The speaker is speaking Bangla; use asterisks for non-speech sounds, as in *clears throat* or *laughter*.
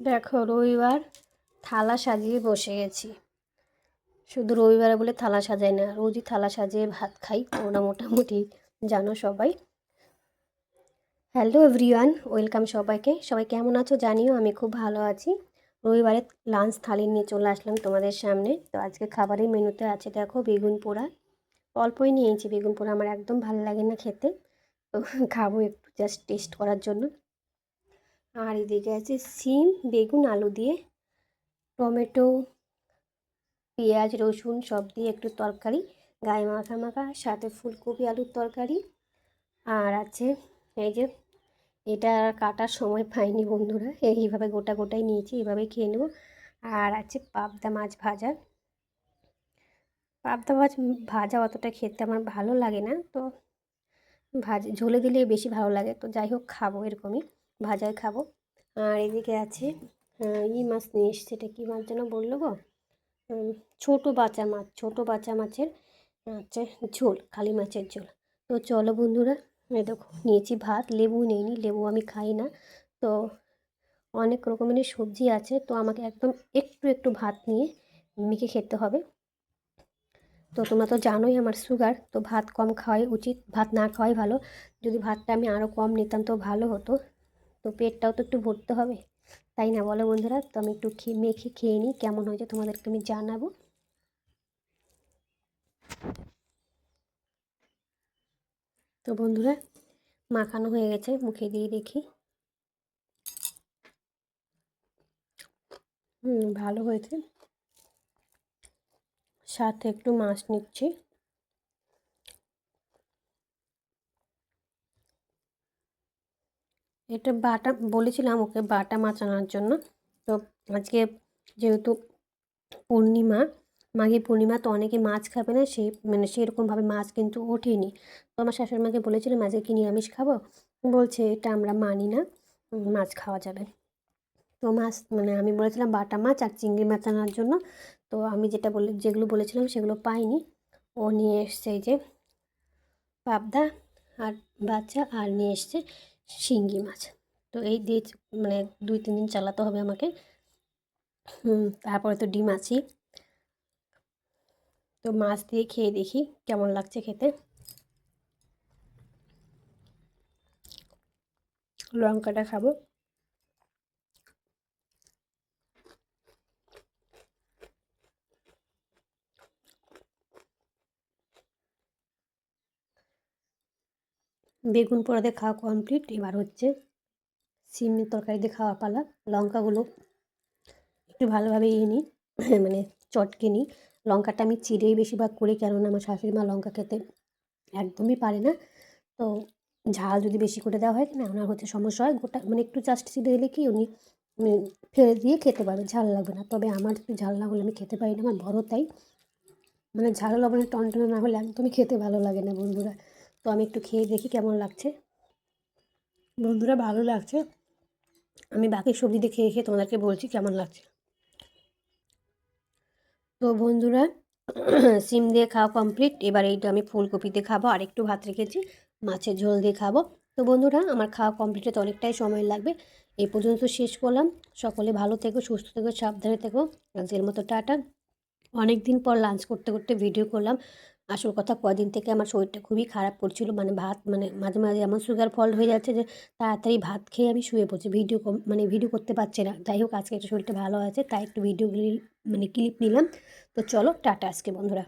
দেখো, রবিবার থালা সাজিয়ে বসে গেছি। শুধু রবিবারে বলে থালা সাজাই না, রোজই থালা সাজিয়ে ভাত খাই ওরা মোটামুটি জানো সবাই। হ্যালো এভরিওয়ান ওয়েলকাম সবাইকে। সবাই কেমন আছো জানিও, আমি খুব ভালো আছি। রবিবারে লাঞ্চ থালি নিয়ে চলে আসলাম তোমাদের সামনে। তো আজকে খাবারের মেনুতে আছে দেখো বেগুন পোড়া। অল্পই নিয়েছি, বেগুন পোড়া আমার একদম ভালো লাগে না খেতে। তো খাব একটু জাস্ট টেস্ট করার জন্য। আর এদিকে আছে সিম, বেগুন, আলু দিয়ে, টমেটো, পেঁয়াজ, রসুন সব দিয়ে একটু তরকারি, গায়ে মাখা মাখা, সাথে ফুলকপি, আলুর তরকারি। আর আছে এই যে, এটা কাটার সময় পাইনি বন্ধুরা এইভাবে গোটা গোটাই নিয়েছি এইভাবে খেয়ে নেব। আর আছে পাবদা মাছ ভাজা। পাবদা মাছ ভাজা অতটা খেতে আমার ভালো লাগে না, তো ভাজা ঝোলে দিলে বেশি ভালো লাগে, তো যাই হোক খাব এরকমই। ভাজায় খাব। আর এদিকে আছে ই মাছ নিয়ে এসছে, এটা কী মাছ যেন বলল গো? ছোটো বাচ্চা মাছ, ছোটো বাচ্চা মাছের, হচ্ছে ঝোল খালি মাছের ঝোল। তো চলো বন্ধুরা দেখো, নিয়েছি ভাত, লেবু নেইনি, লেবু আমি খাই না। তো অনেক রকমের সবজি আছে, তো আমাকে একদম একটু একটু ভাত নিয়ে মেখে খেতে হবে। তো তোমরা তো জানোই আমার সুগার তো ভাত কম খাওয়াই উচিত, ভাত না খাওয়াই ভালো। যদি ভাতটা আমি আরও কম নিতাম তো ভালো হতো। তো পেটটাও তো একটু ভরতে হবে। তাই না বলো বন্ধুরা? তো আমি একটু মেখে খেয়ে নিই, কেমন হয়েছে তোমাদেরকে আমি জানাব। তো বন্ধুরা, মাখানো হয়ে গেছে, মুখে দিয়ে দেখি। হুম, ভালো হয়েছে। সাথে একটু মাছ নিচ্ছি। এটা বাটা, বলেছিলাম ওকে বাটা মাছ আনার জন্য। তো আজকে যেহেতু পূর্ণিমা মাঘী পূর্ণিমা তো অনেকে মাছ খাবে না সেই মানে সেরকমভাবে মাছ কিন্তু ওঠেনি। তো আমার শাশুড়ি মাকে বলেছিলাম, আজকে কি নিরামিষ খাব? বলছে, এটা আমরা মানি না মাছ খাওয়া যাবে। তো মাছ মানে আমি বলেছিলাম বাটা মাছ আর চিংড়ি মাছ আনার জন্য। তো আমি যেটা বলে, যেগুলো বলেছিলাম সেগুলো পাইনি। ও নিয়ে এসছে এই যে পাবদা আর বাচ্চা আর নিয়ে এসছে শিঙ্গি মাছ। তো এই দিয়ে মানে দুই, তিন দিন চালাতে হবে আমাকে। তারপরে তো ডিম আছি। তো মাছ দিয়ে খেয়ে দেখি কেমন লাগছে খেতে। লঙ্কাটা খাব। বেগুন পোড়াতে খাওয়া কমপ্লিট এবার হচ্ছে সিমের তরকারি দিয়ে খাওয়া পালা। লঙ্কাগুলো একটু ভালোভাবে ইয়ে নিই *clears throat* মানে চটকে নিই। লঙ্কাটা আমি চিড়েই বেশিরভাগ করি, কেননা আমার শাশুড়ি মা লঙ্কা খেতে একদমই পারে না। তো ঝাল যদি বেশি করে দেওয়া হয় না ওনার হচ্ছে সমস্যা হয়। গোটা মানে একটু জাস্ট চিড়ে দিলে কি উনি ফেলে দিয়ে খেতে পারবে ঝাল লাগবে না। তবে আমার একটু ঝাল না হলে আমি খেতে পারি না, আমার বড় তাই। মানে ঝাল লবণের টনটনে না হলে একদমই খেতে ভালো লাগে না বন্ধুরা। তো আমি একটু খেয়ে দেখি কেমন লাগছে। বন্ধুরা, ভালো লাগছে। আমি বাকি সবজি দিয়ে খেয়ে খেয়ে তোমাদেরকে বলছি কেমন লাগছে। তো বন্ধুরা, সিম দিয়ে খাওয়া কমপ্লিট এবার এইটা আমি ফুলকপিতে খাব। আর একটু ভাত রেখেছি, মাছের ঝোল দিয়ে খাব। তো বন্ধুরা, আমার খাওয়া কমপ্লিট হতে অনেকটাই সময় লাগবে। এই পর্যন্ত শেষ করলাম। সকলে ভালো থেকো, সুস্থ থেকো, সাবধানে থেকো। আজকের মতো টাটা। অনেক দিন পর লাঞ্চ করতে করতে ভিডিও করলাম। আসল কথা কদিন থেকে আমার শরীরটা খুবই খারাপ করছিল মানে ভাত মানে মাঝে মাঝে এমন সুগার ফল হয়ে যাচ্ছে যে তাড়াতাড়ি ভাত খেয়ে আমি শুয়ে পড়ছি ভিডিও মানে ভিডিও করতে পারছি না। যাই হোক, আজকে একটা শরীরটা ভালো আছে, তাই একটু ভিডিও মানে ক্লিপ নিলাম। তো চলো, টাটা আজকে বন্ধুরা।